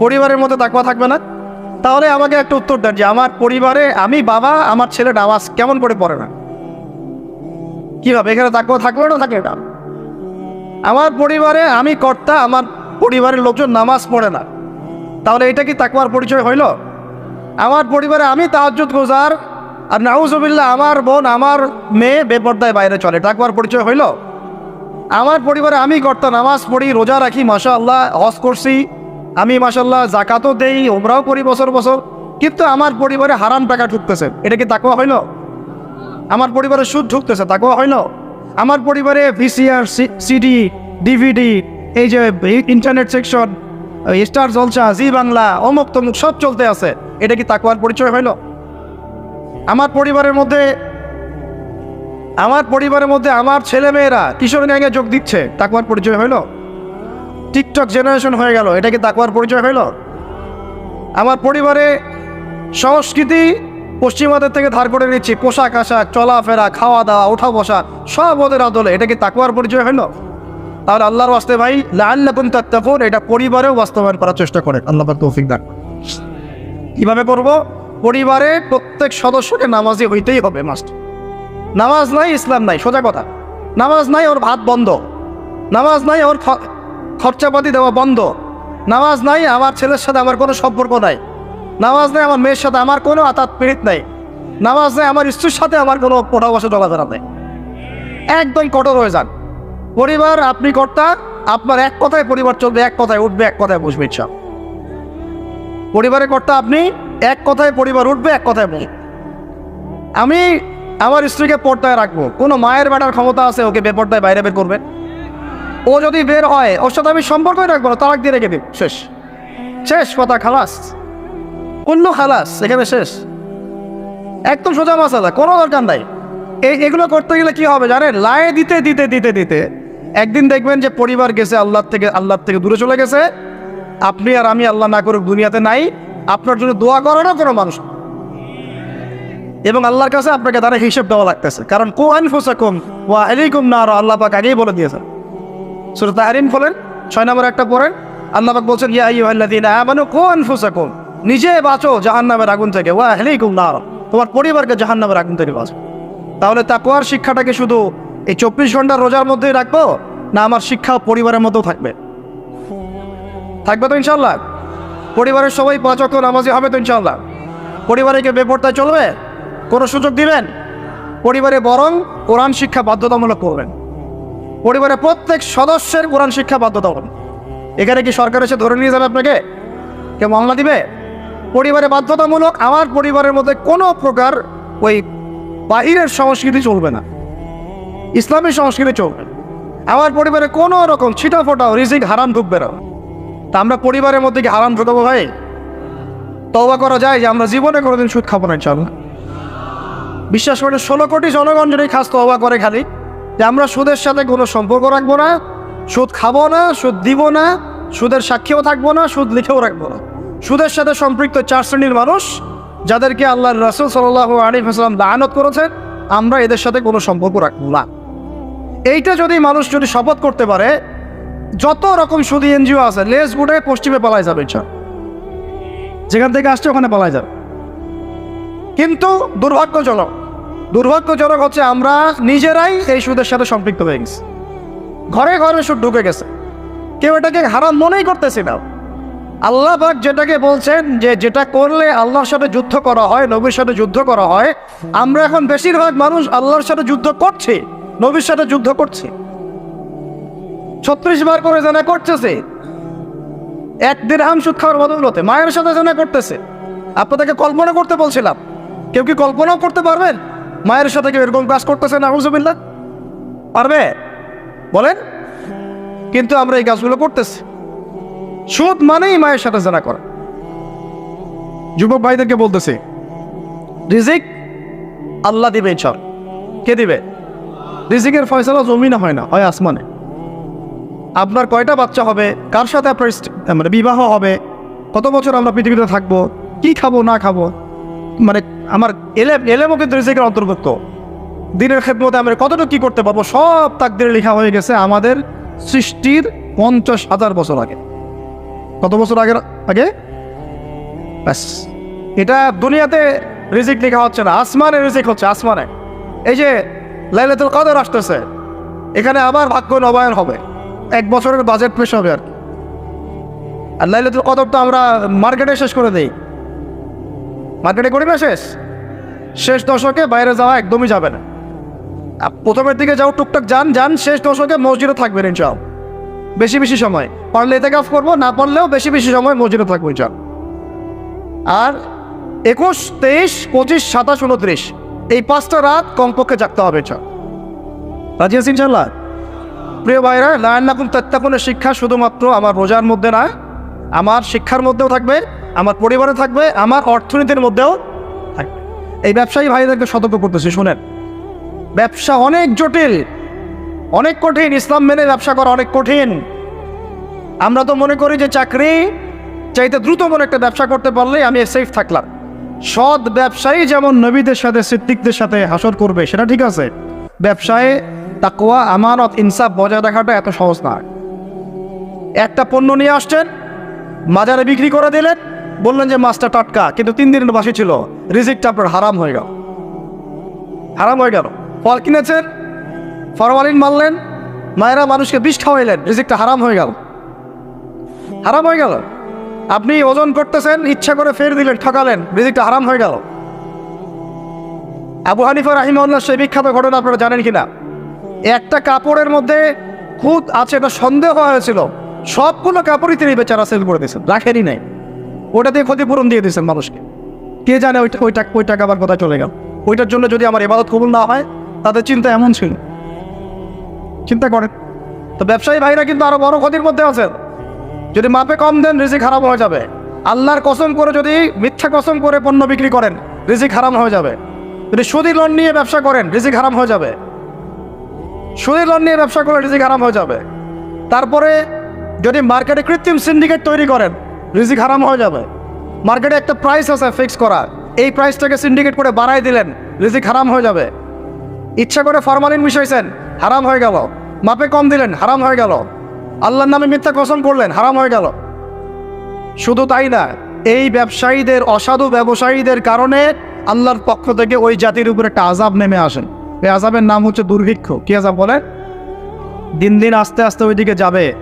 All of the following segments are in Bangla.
পরিবারের মধ্যে তাকওয়া থাকবে না? তাহলে আমাকে একটা উত্তর দেন যে আমার পরিবারে আমি বাবা, আমার ছেলে নামাজ কেমন করে পড়ে না? কীভাবে? এখানে তাকওয়া থাকবে না থাকে এটা? আমার পরিবারে আমি কর্তা, আমার পরিবারের লোকজন নামাজ পড়ে না। তাহলে এটা কি তাকওয়ার পরিচয় হইল? আমার পরিবারে আমি তাহাজ্জুদ গোজার আর নাউজুবিল্লাহ আমার বোন, আমার মেয়ে বেপর্দায় বাইরে চলে। তাকওয়ার পরিচয় হইল? আমার পরিবারে আমি কর্তা, নামাজ পড়ি, রোজা রাখি মাসা আল্লাহ হজ করছি। আমি মাসাল্লাহ জাকাতও দেই ওমরাও করি বছর বছর, কিন্তু আমার পরিবারে হারাম টাকা ঢুকতেছে। এটা কি তাকওয়া হইল? আমার পরিবারে সুদ ঢুকতেছে, তাকওয়া হইল? আমার পরিবারে ভিসিআর সিডি ডিভিডি এই যে internet section star Jalsha Zee Bangla অমুক তমুক সব চলতে আছে। এটা কি তাকওয়ার পরিচয় হইল? আমার পরিবারের মধ্যে, আমার পরিবারের মধ্যে আমার ছেলে মেয়েরা কিশোর গ্যাংয়ে যোগ দিচ্ছে, তাকওয়ার পরিচয় হইল? টিকটক জেনারেশন হয়ে গেল এটা কি তাকওয়ার পরিচয় হইল? আমার পরিবারে সংস্কৃতি পশ্চিমাদের থেকে ধার করে নিচ্ছি, পোশাক আশাক, চলাফেরা খাওয়া দাওয়া ওঠা বসা সব ওদের আদলে এটা কি তাকওয়ার পরিচয় হইল। তাহলে আল্লাহর ওয়াস্তে ভাই লাল্লাকুন তাত্তাকুন, এটা পরিবারেও বাস্তবায়ন করার চেষ্টা করেন। আল্লাহ তৌফিক দান। কীভাবে করব? পরিবারে প্রত্যেক সদস্যকে নামাজি হইতেই হবে মাস্ট নামাজ নাই, ইসলাম নাই, সোজা কথা। নামাজ নাই, ওর ভাত বন্ধ। নামাজ নাই, ওর খরচাপাতি দেওয়া বন্ধ। নামাজ নাই, আমার ছেলের সাথে আমার কোনো সম্পর্ক নাই। নামাজ নাই, আমার মেয়ের সাথে আমার কোনো আতাত পীড়িত নাই। নামাজ নাই, আমার স্ত্রীর সাথে আমার কোনো পোটা বসে নেই। একদম কঠোর হয়ে যান। পরিবার, আপনি কর্তা, আপনার এক কথায় পরিবার চলবে, এক কথায় উঠবে, এক কথায় বসবে ইচ্ছা পরিবারের কর্তা আপনি, এক কথায় পরিবার উঠবে, এক কথায় বসবে। আমি আমার স্ত্রীকে পর্দায় রাখব। কোনো মায়ের বেটার ক্ষমতা আছে, ওকে বেপর্দায় বাইরে বের করবে। ও যদি বের হয়, ওর সাথে আমি সম্পর্কই রাখব না, তালাক দিয়ে রেখে দিব শেষ। শেষ কথা, খালাস। অন্য খালাস, এখানে শেষ। একদম সোজা মশালা কোনো দরকার নাই। এই এগুলো করতে গেলে কি হবে জানেন? লায়ে দিতে দিতে দিতে দিতে। একদিন দেখবেন যে পরিবার গেছে আল্লাহ থেকে আল্লাহ থেকে দূরে চলে গেছে। আপনি আর আমি আল্লাহ না করুক দুনিয়াতে নাই। আপনার জন্য দোয়া করারও কোনো মানুষ এবং আল্লাহর কাছে আপনাকে তারা হিসেব দেওয়া লাগতেছে। কারণ কো আনফুসাকুম ওয়া আলাইকুম না আল্লাহ পাক আগেই বলে দিয়েছেন। সুরত তাহরিম বলেন ছয় নম্বর একটা পড়েন আল্লাহ পাক বলছেন, ইয়া আইয়ুহাল্লাযীনা আমানু কো আনফুসাকুম, নিজে বাঁচো জাহান্নামের আগুন থেকে, ওয়া আলাইকুম নার, তোমার পরিবারকে জাহান্নামের আগুন থেকে বাঁচো। তাহলে তাকওয়ার শিক্ষাটাকে শুধু এই চব্বিশ ঘণ্টার রোজার মধ্যেই রাখব, না আমার শিক্ষা পরিবারের মধ্যেও থাকবে? থাকবে তো ইনশাল্লাহ পরিবারের সবাই পাঁচ অক্ট নামাজি হবে তো ইনশাল্লাহ পরিবারে কে বেপরতায় চলবে? কোনো সুযোগ দিবেন? পরিবারে বরং কোরআন শিক্ষা বাধ্যতামূলক করবেন। পরিবারের প্রত্যেক সদস্যের কোরআন শিক্ষা বাধ্যতামূলক এখানে কি সরকার এসে ধরে নিয়ে যাবে আপনাকে? কে মামলা দিবে? পরিবারে বাধ্যতামূলক আমার পরিবারের মধ্যে কোনো প্রকার ওই বাহিরের সংস্কৃতি চলবে না। ইসলামী সংস্কৃতি চলবে আমার পরিবারে কোনো রকম ছিটা ফোটাও রিজিক হারাম ঢুকবে না। তা আমরা পরিবারের মধ্যে কি হারাম ঢুকাবো ভাই? তওবা করা যায় যে আমরা জীবনে কোনোদিন সুদ খাব না ইনশাল্লাহ বিশ্বাস করে ষোলো কোটি জনগণ যদি খাস তওবা করে খালি। যে আমরা সুদের সাথে কোনো সম্পর্ক রাখব না, সুদ খাব না, সুদ দিব না, সুদের সাক্ষীও থাকব না, সুদ লিখেও রাখব না। সুদের সাথে সম্পৃক্ত চার শ্রেণির মানুষ, যাদেরকে আল্লাহ রসুল সাল্লাহ আলী হাসলাম দায়নত করেছেন, আমরা এদের সাথে কোনো সম্পর্ক রাখব না। এইটা যদি মানুষ যদি শপথ করতে পারে, যত রকম সুদী এনজিও আছে লেস গুটে পশ্চিমে পালায় যাবে ইচ্ছা যেখান থেকে আসছে ওখানে পালায় যাবে। কিন্তু দুর্ভাগ্যজনক দুর্ভাগ্যজনক হচ্ছে আমরা নিজেরাই এই সুদের সাথে সম্পৃক্ত হয়ে গেছি। ঘরে ঘরে সুদ ঢুকে গেছে। কেউ এটাকে হারাম মনেই করতেছি না। আল্লাহ পাক যেটাকে বলছেন যে যেটা করলে আল্লাহর সাথে যুদ্ধ করা হয়, নবীর সাথে যুদ্ধ করা হয়, আমরা এখন বেশিরভাগ মানুষ আল্লাহর সাথে যুদ্ধ করছি, নবীর সাথে যুদ্ধ করছি। ছত্রিশ বার করে জানা করতেছে। এক দিরহাম সুদ খাওয়ার বদলতে মায়ের সাথে জানা করতেছে। আপনাদেরকে কল্পনা করতে বলছিলাম। কেউ কি কল্পনাও করতে পারবেন? মায়ের সাথে কেউ এরকম কাজ করতেছে না হুজুবিল্লা পারবে? বলেন। কিন্তু আমরা এই কাজগুলো করতেছি। সুদ মানেই মায়ের সাথে জানা করা। যুবক ভাইদেরকে বলতেছে, রিজিক আল্লাহ দিবে ইনশাল কে দিবে? রিজিকের ফয়সালা জমিনে হয় না, হয় আসমানে। আপনার কয়টা বাচ্চা হবে? কার সাথে আপনার মানে বিবাহ হবে? কত বছর আমরা পৃথিবীতে থাকব? কি খাব, না খাব? মানে আমার এলে এলেমও কিন্তু রিজিকের অন্তর্ভুক্ত। দিনের ক্ষেত্রে আমরা কতটুকু কি করতে পারব, সব তাকদিরে লেখা হয়ে গেছে আমাদের সৃষ্টির পঞ্চাশ হাজার বছর আগে। কত বছর আগের আগে? ব্যাস। এটা দুনিয়াতে রিজিক লেখা হচ্ছে না, আসমানে রিজিক হচ্ছে, আসমানে। এই যে লাইলাতুল কদর আসতেছে, এখানে আবার ভাগ্য নবায়ন হবে। এক বছরের বাজেট পেশ হবে আর কি। আর লাইলাতুল কদর তো আমরা মার্কেটে শেষ করে দেই। মার্কেটে করি না শেষ। শেষ দশকে বাইরে যাওয়া একদমই যাবে না। প্রথমের দিকে যাও, টুকটাক যান যান, শেষ দশকে মসজিদে থাকবেন ইনশাল বেশি বেশি সময়। পারলে এতে কাজ করব, না পারলেও বেশি বেশি সময় মসজিদে থাকব ইনশাল আর একুশ, তেইশ, পঁচিশ, সাতাশ, উনত্রিশ, এই পাঁচটা রাত কমপক্ষে জাগতে হবে ইনশাল রাজি আছি ইনশাল্লাহ প্রিয় ভাইরা, লায়ান্নাকুম তত্তাকুনের শিক্ষা শুধুমাত্র আমার রোজার মধ্যে না, আমার শিক্ষার মধ্যেও থাকবে। আমার পরিবারে থাকবে, আমার অর্থনীতির মধ্যেও থাকবে। এই ব্যবসায়ী ভাইদেরকে সতর্ক করতেছি, শুনেন। ব্যবসা অনেক জটিল, অনেক কঠিন, ইসলাম মেনে ব্যবসা করা অনেক কঠিন। আমরা তো মনে করি যে চাকরি চাইতে দ্রুত মনে একটা ব্যবসা করতে পারলে আমি সেফ থাকলাম। সৎ ব্যবসায়ী যেমন নবীদের সাথে, সিদ্দিকদের সাথে হাসর করবে, সেটা ঠিক আছে। ব্যবসায় তাকুয়া আমানত, ইনসাফ বজায় রাখাটা এত সহজ না। একটা পণ্য নিয়ে আসছেন বাজারে বিক্রি করে দিলেন বললেন যে, মাছটা টাটকা। কিন্তু তিন দিনের বাসি ছিল। রিজিকটা আপনার হারাম হয়ে গেল। হারাম হয়ে গেল। ফল কিনেছেন, ফরমালিন মারলেন, মায়েরা মানুষকে বিষ খাওয়াইলেন, রিজিকটা হারাম হয়ে গেল। হারাম হয়ে গেল। আপনি ওজন করতেছেন, ইচ্ছা করে ফের দিলেন, ঠকালেন, রিজিকটা হারাম হয়ে গেল। আবু হানিফা রাহিমউল্লাহ সেই বিখ্যাত ঘটনা আপনারা জানেন কিনা একটা কাপড়ের মধ্যে খুদ আছে এটা সন্দেহ হয়েছিল। সবগুলো কাপড়ই তিনি বেচারা সেল করে দিয়েছেন, রাখেনই নাই। ওটা দিয়ে ক্ষতিপূরণ দিয়ে দিয়েছেন মানুষকে। কে জানে ওইটা ওই টাকা ওই টাকা আবার কোথায় চলে গেল? ওইটার জন্য যদি আমার এবাদত কবুল না হয়, তাদের চিন্তা এমন ছিল। চিন্তা করেন। তো ব্যবসায়ী ভাইরা কিন্তু আরও বড় ক্ষতির মধ্যে আছেন। যদি মাপে কম দেন, রিজিক হারাম হয়ে যাবে। আল্লাহর কসম করে যদি মিথ্যা কসম করে পণ্য বিক্রি করেন, রিজিক হারাম হয়ে যাবে। যদি সুদি লোন নিয়ে ব্যবসা করেন, রিজিক হারাম হয়ে যাবে। সুদি লোন নিয়ে ব্যবসা করলে রিজিক হারাম হয়ে যাবে। তারপরে যদি মার্কেটে কৃত্রিম সিন্ডিকেট তৈরি করেন রিজিক হারাম হয়ে যাবে। মার্কেটে একটা প্রাইস আছে ফিক্স করা। এই প্রাইসটাকে সিন্ডিকেট করে বাড়াই দিলেন, রিজিক হারাম হয়ে যাবে। ইচ্ছা করে ফরমালিন মিশাইছেন, হারাম হয়ে গেল। মাপে কম দিলেন, হারাম হয়ে গেল। আল্লাহর নামে মিথ্যা কসম করলেন, হারাম হয়ে গেল। শুধু তাই না, এই ব্যবসায়ীদের, অসাধু ব্যবসায়ীদের কারণে আল্লাহর পক্ষ থেকে ওই জাতির উপর একটা আজাব নেমে আসেন এই আজাবের নাম হচ্ছে দুর্ভিক্ষ। কি আজাব বলে? দিন দিন আস্তে আস্তে ওইদিকে যাবে।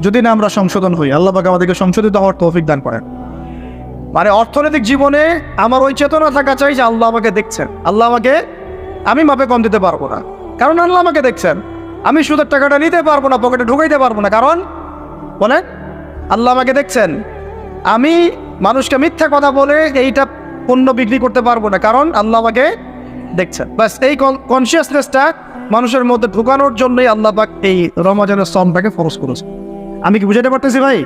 যদি না আমরা সংশোধন হই, আল্লাহ পাক আমাদেরকে সংশোধিত হওয়ার তৌফিক দান করেন। মানে অর্থনৈতিক জীবনে আমার ওই চেতনা থাকা চাই যে আল্লাহ আমাকে দেখছেন। আল্লাহ আমাকে, আমি মাপে কম দিতে পারব না। কারণ আল্লাহ আমাকে দেখছেন। আমি সুদের টাকাটা নিতে পারব না, পকেটে ঢুকাইতে পারব না। কারণ বলে আল্লাহ আমাকে দেখছেন। আমি মানুষকে মিথ্যা কথা বলে এইটা পণ্য বিক্রি করতে পারব না। কারণ আল্লাহ আমাকে দেখছেন। বাস এই কনসিয়াসনেসটা মানুষের মধ্যে ঢুকানোর জন্যই আল্লাহ পাক এই রমাজানের সমটাকে ফরজ করেছে আমি কি বুঝাতে পারতেছি ভাই?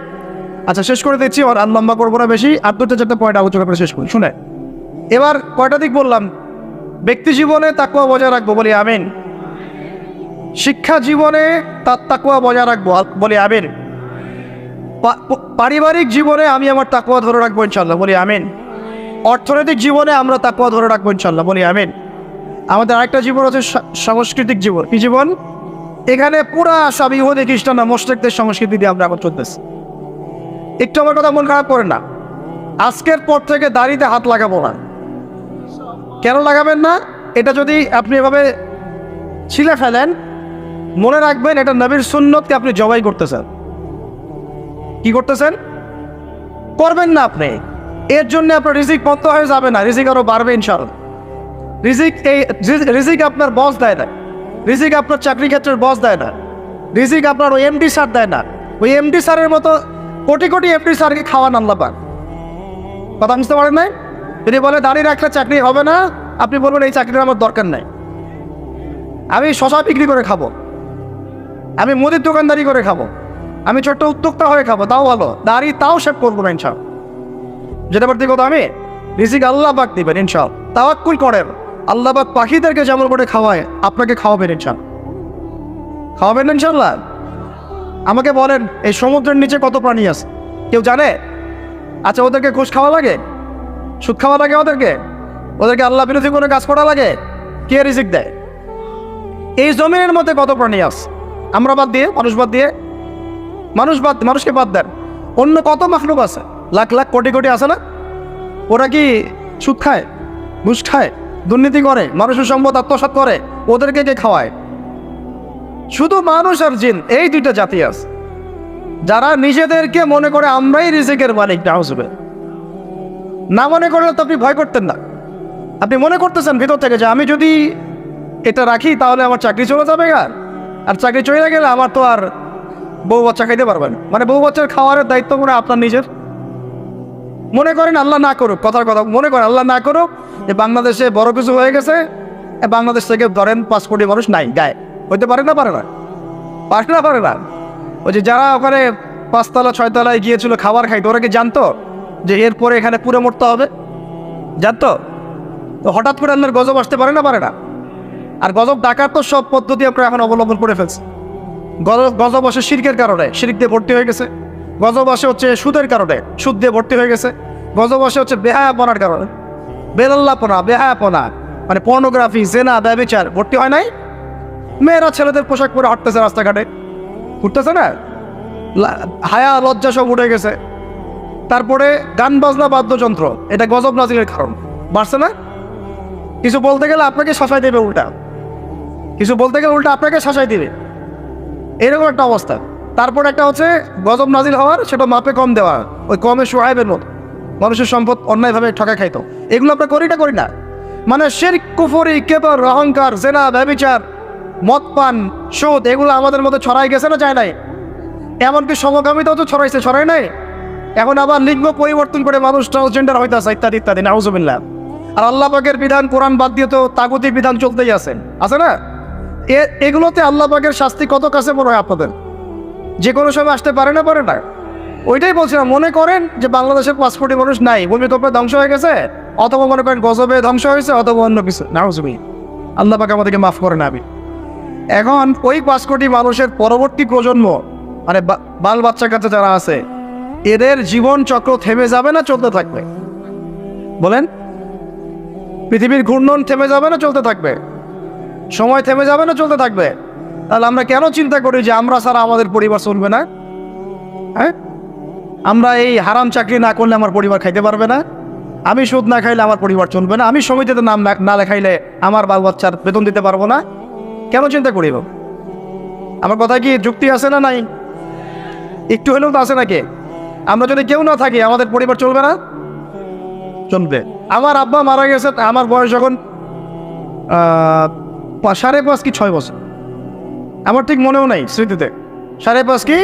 আচ্ছা শেষ করে দিচ্ছি আর আর লম্বা করব না বেশি। আর দুটো চারটা পয়েন্ট আলোচনা করে শেষ করি। শুনে। এবার কয়টা দিক বললাম? ব্যক্তি জীবনে তাকুয়া বজায় রাখব, বলি আমিন। শিক্ষা জীবনে তার তাকুয়া বজায় রাখব বলি আমিন। পারিবারিক জীবনে আমি আমার তাকুয়া ধরে রাখব ইনশাল্লাহ বলি আমিন। অর্থনৈতিক জীবনে আমরা তাকুয়া ধরে রাখব ইনশাল্লাহ বলি আমিন। আমাদের আরেকটা জীবন আছে সাংস্কৃতিক জীবন। কি জীবন? এখানে পুরা সব ইহুদি, খ্রিস্টান মোস্টেকদের সংস্কৃতি দিয়ে আমরা এখন চলতেছি। একটু আমার কথা মন খারাপ করে না। আজকের পর থেকে দাড়িতে হাত লাগাবো না। কেন লাগাবেন না? এটা যদি আপনি এভাবে ছিলে ফেলেন, মনে রাখবেন এটা নবীর সুন্নতকে আপনি জবাই করতেছেন। কি করতেছেন? করবেন না আপনি। এর জন্য আপনার রিজিক বন্ধ হয়ে যাবে না। রিজিক আরও বাড়বে ইনশাআল্লাহ। রিজিক এই রিজ- রিজিক আপনার বস দেয় না রিজিক আপনার চাকরি ক্ষেত্রের বস দেয় না। রিজিক আপনার ওই এমডি স্যার দেয় না। ওই এমডি স্যারের মতো কোটি কোটি এমডি স্যারকে খাওয়ান আল্লাহ পাক। কথা বুঝতে পারেন নাই? যদি বলে, দাঁড়িয়ে রাখলে চাকরি হবে না, আপনি বলবেন, এই চাকরির আমার দরকার নাই। আমি শশা বিক্রি করে খাব। আমি মুদির দোকানদারি করে খাব। আমি ছোট্ট উদ্যোক্তা হয়ে খাব। তাও ভালো। দাড়ি তাও সেভ করব না ইনশাল যেটা পারতে কথা আমি, রিজিক আল্লাহ পাক দিবেন ইনশাল তাওয়াক্কুল করেন। আল্লাহ পাক পাখিদেরকে যেমন করে খাওয়ায়, আপনাকে খাওয়াবেন ইনশাল। খাওয়াবেন ইনশাল্লাহ? আমাকে বলেন, এই সমুদ্রের নিচে কত প্রাণী আছে? কেউ জানে? আচ্ছা ওদেরকে ঘুষ খাওয়া লাগে? সুদ খাওয়া লাগে ওদেরকে? ওদেরকে আল্লাহ বিরোধী কোনো কাজ করা লাগে? কে রিজিক দেয়? এই জমিনের মধ্যে কত প্রাণী আছে? আমরা বাদ দিয়ে, মানুষ বাদ দিয়ে? মানুষ বাদ, মানুষকে বাদ দেন। অন্য কত মাখলুক আছে? লাখ লাখ কোটি কোটি আছে না? ওরা কি সুদ খায়? ঘুষ খায়? দুর্নীতি করে, মানুষের সম্পদ আত্মসাৎ করে, ওদেরকে কে খাওয়ায়? শুধু মানুষ আর জিন, এই দুইটা জাতি আছে। যারা নিজেদেরকে মনে করে আমরাই রিজিকের মালিক না হসবে না মনে করলে তো আপনি ভয় করতেন না। আপনি মনে করতেছেন ভিতর থেকে যে আমি যদি এটা রাখি, তাহলে আমার চাকরি চলে যাবে গা। আর চাকরি চলে গেলে আমার তো আর বউ বাচ্চা খাইতে পারবেন মানে বউ বাচ্চার খাওয়ারের দায়িত্ব করে আপনার নিজের। মনে করেন আল্লাহ না করুক, কথার কথা, মনে করেন আল্লাহ না করুক, যে বাংলাদেশে বড় কিছু হয়ে গেছে বাংলাদেশ থেকে ধরেন পাঁচ কোটি মানুষ নাই, গায়ে। হইতে পারে না পারে না। পারে না পারে না। ওই যে যারা ওখানে পাঁচতলা, ছয়তলায় গিয়েছিল খাবার খাইতো, ওরা কি জানতো যে এরপরে এখানে পুরো মরতে হবে? জানতো? তো হঠাৎ করে আপনার গজব আসতে পারে না পারে না। আর গজব ডাকার তো সব পদ্ধতি আমরা এখন অবলম্বন করে ফেলছি গজব গজব আসে শিরকের কারণে, শিরিক দিয়ে ভর্তি হয়ে গেছে। গজব আসে হচ্ছে সুদের কারণে। সুদ দিয়ে ভর্তি হয়ে গেছে। গজব আসে হচ্ছে বেহায়াপনার কারণে। বেলাল্লাপনা বেহায়াপনা মানে পর্নোগ্রাফি জেনা, ব্যবচার ভর্তি হয় নাই। মেয়েরা ছেলেদের পোশাক পরে হাঁটতেছে রাস্তাঘাটে। ঘুরতেছে না? হায়া, লজ্জা সব উঠে গেছে। তারপরে গান বাজনা, বাদ্যযন্ত্র, এটা গজব নাজিলের কারণ। বাড়ছে না? কিছু বলতে গেলে আপনাকে শাসাই দেবে উল্টা। কিছু বলতে গেলে উল্টা আপনাকে শাসাই দিবে। এরকম একটা অবস্থা। তারপর একটা হচ্ছে গজব নাজিল হওয়ার, সেটা মাপে কম দেওয়া। ওই কমে সোহাইবের মতো। মানুষের সম্পদ অন্যায়ভাবে ঠকা খাইতো। এগুলো আমরা করিটা করি না। মানে শের কুফরি, কেবর, অহংকার, জেনা ব্যবিচার মদ পান, সুদ, এগুলো আমাদের মধ্যে ছড়াই গেছে না যায় নাই? এমনকি সমকামিতাও তো ছড়াইছে, ছড়াই নাই? এখন আবার লিঙ্গ পরিবর্তন করে মানুষ ট্রান্সজেন্ডার হইতেছে, ইত্যাদি ইত্যাদি, নাউজুবিল্লাহ। আর আল্লাহ পাকের বিধান কোরআন বাদ দিয়ে তো তাগতি বিধান চলতেই আছে। আছে না? এগুলোতে আল্লাহ পাকের শাস্তি কত কাছে মনে হয় আপনাদের? যে কোনো সময় আসতে পারে না পারে না। ওইটাই বলছিলাম, মনে করেন যে বাংলাদেশের পাসপোর্টে মানুষ নাই ভূমিকম্পে ধ্বংস হয়ে গেছে। অথবা মনে করেন গজবে ধ্বংস হয়েছে, অথবা অন্য কিছু। নাউজুবি আল্লাহ পাকে আমাদেরকে মাফ করে না আমি এখন ওই পাঁচ কোটি মানুষের পরবর্তী প্রজন্ম মানে বাল বাচ্চা কাছে যারা আছে, এদের জীবন চক্র থেমে যাবে না, চলতে থাকবে। বলেন? পৃথিবীর ঘূর্ণন থেমে যাবে না, চলতে থাকবে। সময় থেমে যাবে না, চলতে থাকবে। তাহলে আমরা কেন চিন্তা করি যে আমরা ছাড়া আমাদের পরিবার চলবে না? হ্যাঁ? আমরা এই হারাম চাকরি না করলে আমার পরিবার খাইতে পারবে না। আমি সুদ না খাইলে আমার পরিবার চলবে না। আমি সমিতিতে নাম না- লেখাইলে আমার বাল বাচ্চার বেতন দিতে পারব না। কেন চিন্তা করিব আমার কথা কি যুক্তি আছে না নাই? একটু হলেও তো আছে নাকি? আমরা যদি কেউ না থাকি, আমাদের পরিবার চলবে না? চলবে। আমার আব্বা মারা গেছে, আমার বয়স যখন সাড়ে পাঁচ কি ছয় বছর। আমার ঠিক মনেও নাই স্মৃতিতে। সাড়ে পাঁচ কি?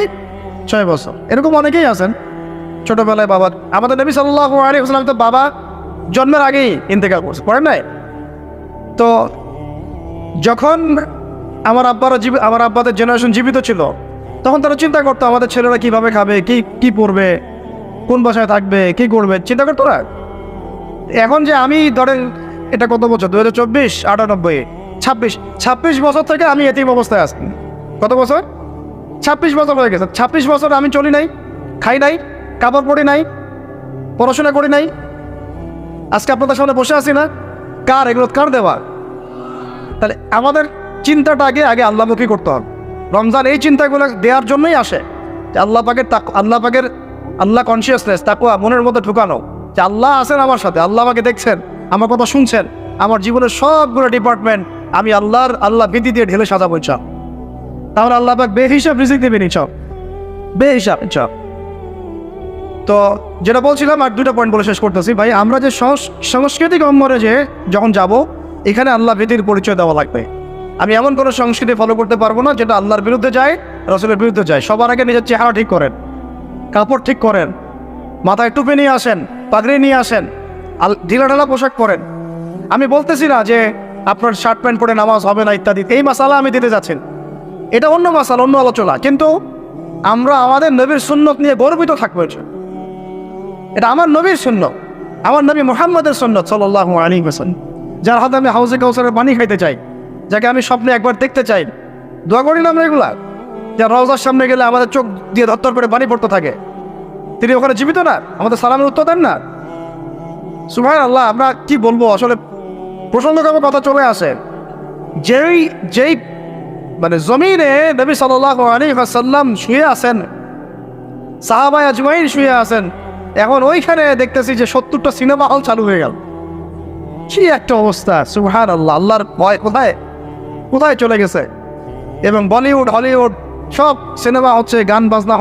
ছয় বছর। এরকম অনেকেই আছেন। ছোটবেলায় বাবা আমাদের নবী সাল্লাহ আলী তো বাবা জন্মের আগেই ইন্তেকাল করছে, পড়েন নাই? তো যখন আমার আব্বারা জীব আমার আব্বাদের জেনারেশন জীবিত ছিল, তখন তারা চিন্তা করতো, আমাদের ছেলেরা কীভাবে খাবে? কি কি পড়বে? কোন বাসায় থাকবে? কি করবে? চিন্তা করতো না। এখন যে আমি ধরেন, এটা কত বছর? দু হাজার চব্বিশ, আটানব্বই। ছাব্বিশ ছাব্বিশ বছর থেকে আমি এতিম অবস্থায় আছি। কত বছর? ছাব্বিশ বছর হয়ে গেছে। ছাব্বিশ বছর আমি চলি নাই, খাই নাই, কাপড় পরি নাই, পড়াশোনা করি নাই। আজকে আপনাদের সামনে বসে আছি না, কার এগুলো কার দেওয়া? তাহলে আমাদের চিন্তাটা আগে আগে আল্লাহমুখী করতে হবে। রমজান এই চিন্তাগুলো দেওয়ার জন্যই আসে যে আল্লাহ পাকের আল্লাহ পাকের, আল্লাহ কনসিয়াসনেস তাকুয়া, মনের মধ্যে ঢুকানো। যে আল্লাহ আছেন আমার সাথে, আল্লাহ আমাকে দেখছেন, আমার কথা শুনছেন, আমার জীবনের সবগুলো ডিপার্টমেন্ট আমি আল্লাহর, আল্লাহ বিধি দিয়ে ঢেলে সাজাবো চাপ তাহলে আল্লাহ পাক বেহিসাব রিজিক দেবেন চাপ বেহিসাব চাপ তো যেটা বলছিলাম, আর দুটো পয়েন্ট বলে শেষ করতেছি। ভাই, আমরা যে সংস- সাংস্কৃতিক অম্বরে যে যখন যাব, এখানে আল্লাহ ভীতির পরিচয় দেওয়া লাগবে। আমি এমন কোনো সংস্কৃতি ফলো করতে পারব না, যেটা আল্লাহর বিরুদ্ধে যায়, রসুলের বিরুদ্ধে যায়। সবার আগে নিজের চেহারা ঠিক করেন, কাপড় ঠিক করেন, মাথায় টুপি নিয়ে আসেন, পাগড়ি নিয়ে আসেন, আল ঢিলা ঢালা পোশাক পরেন। আমি বলতেছি না যে আপনার শার্ট প্যান্ট পরে নামাজ হবে না ইত্যাদি। এই মাসালা আমি দিতে যাচ্ছেন এটা অন্য মাসাল, অন্য আলোচনা। কিন্তু আমরা আমাদের নবীর সুন্নত নিয়ে গর্বিত থাকব এটা। আমার নবীর সুন্নত। আমার নবী মোহাম্মদের সুন্নত সাল্লাহ আলী হাসান যার হাতে আমি হাউসে কাউসারের পানি খাইতে চাই, যাকে আমি স্বপ্নে একবার দেখতে চাই। দোয়া করি না আমরা এগুলা? যার রওজার সামনে গেলে আমাদের চোখ দিয়ে ধত্তর করে পানি পড়তে থাকে। তিনি ওখানে জীবিত না? আমাদের সালামের উত্তর দেন না? সুভাই আল্লাহ আমরা কি বলব? আসলে প্রসঙ্গক্রমে কথা চলে আসে। যেই যেই মানে জমিনে নবী সাল্লাম শুয়ে আছেন সাহাবাই আজমাইন শুয়ে আছেন, এখন ওইখানে দেখতেছি যে সত্তরটা সিনেমা হল চালু হয়ে গেল। কি একটা অবস্থা সুহান আল্লাহ আল্লাহর ভয় কোথায়? কোথায় চলে গেছে? এবং বলিউড, হলিউড, সব সিনেমা হচ্ছে গান, বাজনা